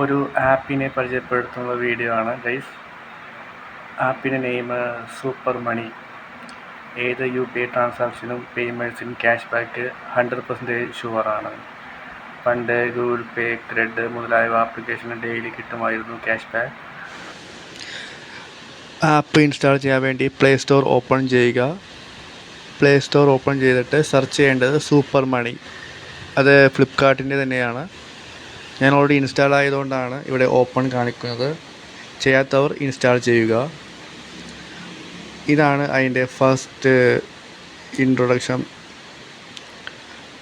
ഒരു ആപ്പിനെ പരിചയപ്പെടുത്തുന്ന വീഡിയോ ആണ്. ഗൈസ് ആപ്പിന്റെ നെയിം സൂപ്പർ മണി ഏത് യു പി ഐ ട്രാൻസാക്ഷനും പേയ്മെന്റ്സിനും ക്യാഷ് ബാക്ക് ഹൺഡ്രഡ് പെർസെന്റേജ് ഷുവറാണ് പണ്ട് ഗൂഗിൾ പേ ക്രെഡ് മുതലായ ആപ്ലിക്കേഷന് ഡെയിലി കിട്ടുമായിരുന്നു ക്യാഷ് ബാക്ക് ആപ്പ് ഇൻസ്റ്റാൾ ചെയ്യാൻ വേണ്ടി പ്ലേ സ്റ്റോർ ഓപ്പൺ ചെയ്യുക. പ്ലേ സ്റ്റോർ ഓപ്പൺ ചെയ്തിട്ട് സെർച്ച് ചെയ്യേണ്ടത് സൂപ്പർ മണി അത് ഫ്ലിപ്കാർട്ടിന്റെ തന്നെയാണ്. ഞാൻ ഓൾറെഡി ഇൻസ്റ്റാൾ ആയതുകൊണ്ടാണ് ഇവിടെ ഓപ്പൺ കാണിക്കുന്നത്. ചെയ്യാത്തവർ ഇൻസ്റ്റാൾ ചെയ്യുക. ഇതാണ് അതിന്റെ ഫസ്റ്റ് ഇൻട്രൊഡക്ഷൻ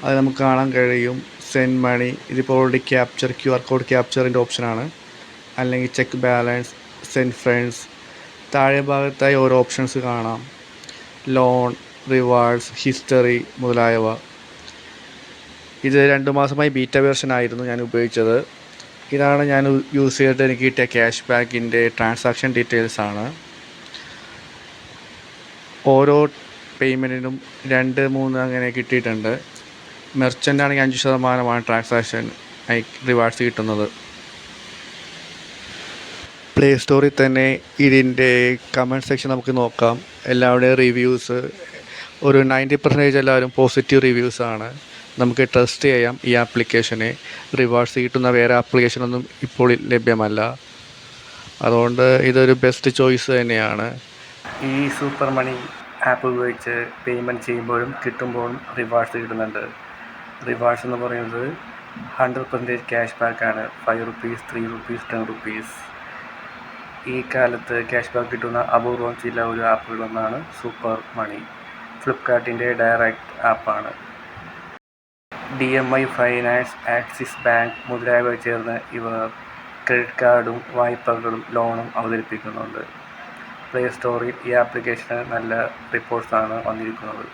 അത് നമുക്ക് കാണാൻ കഴിയും. സെൻഡ് മണി ഇതിപ്പോൾ already capture Q R code ക്യാപ്ചറിന്റെ ഓപ്ഷനാണ് അല്ലെങ്കിൽ ചെക്ക് ബാലൻസ് സെൻഡ് ഫ്രണ്ട്സ് താഴെ ഭാഗത്തായി ഓരോ ഓപ്ഷൻസ് കാണാം. ലോൺ റിവാർഡ്സ് ഹിസ്റ്ററി മുതലായവ. ഇത് രണ്ട് മാസമായി ബീറ്റ വേർഷൻ ആയിരുന്നു ഞാൻ ഉപയോഗിച്ചത്. ഇതാണ് ഞാൻ യൂസ് ചെയ്തിട്ട് എനിക്ക് കിട്ടിയ ക്യാഷ് ബാക്കിന്റെ ട്രാൻസാക്ഷൻ ഡീറ്റെയിൽസ് ആണ്. ഓരോ പേയ്മെന്റിനും രണ്ട് മൂന്ന് അങ്ങനെ കിട്ടിയിട്ടുണ്ട്. മെർച്ചന്റ് ആണെങ്കിൽ അഞ്ച് ശതമാനമാണ് ട്രാൻസാക്ഷൻ റിവാർഡ്സ് കിട്ടുന്നത്. പ്ലേ സ്റ്റോറിൽ തന്നെ ഇതിന്റെ കമന്റ് സെക്ഷൻ നമുക്ക് നോക്കാം. എല്ലാവരുടെയും റിവ്യൂസ് ഒരു നയന്റി പെർസെന്റേജ് എല്ലാവരും പോസിറ്റീവ് റിവ്യൂസ് ആണ്. നമുക്ക് ട്രസ്റ്റ് ചെയ്യാം ഈ ആപ്ലിക്കേഷനെ റിവാർഡ്സ് കിട്ടുന്ന വേറെ ആപ്ലിക്കേഷനൊന്നും ഇപ്പോൾ ലഭ്യമല്ല. അതുകൊണ്ട് ഇതൊരു ബെസ്റ്റ് ചോയ്സ് തന്നെയാണ്. ഈ സൂപ്പർ മണി ആപ്പ് ഉപയോഗിച്ച് പേയ്മെന്റ് ചെയ്യുമ്പോഴും കിട്ടുമ്പോഴും റിവാർഡ്സ് കിട്ടുന്നുണ്ട്. റിവാർഡ്സ് എന്ന് പറയുന്നത് hundred percentage cash ബാക്കാണ് five rupees three rupees ten rupees ഈ കാലത്ത് ക്യാഷ് ബാക്ക് കിട്ടുന്ന അപൂർവം ചില ഒരു ആപ്പുകളൊന്നാണ് സൂപ്പർ മണി ഫ്ലിപ്കാർട്ടിന്റെ ഡയറക്റ്റ് ആപ്പാണ് D M I finance Axis bank മുതലായവ ചേർന്ന് ഇവർ ക്രെഡിറ്റ് കാർഡും വായ്പകളും ലോണും അവതരിപ്പിക്കുന്നുണ്ട്. പ്ലേ സ്റ്റോറിൽ ഈ ആപ്ലിക്കേഷന് നല്ല റിപ്പോർട്ട്സാണ് വന്നിരിക്കുന്നത്.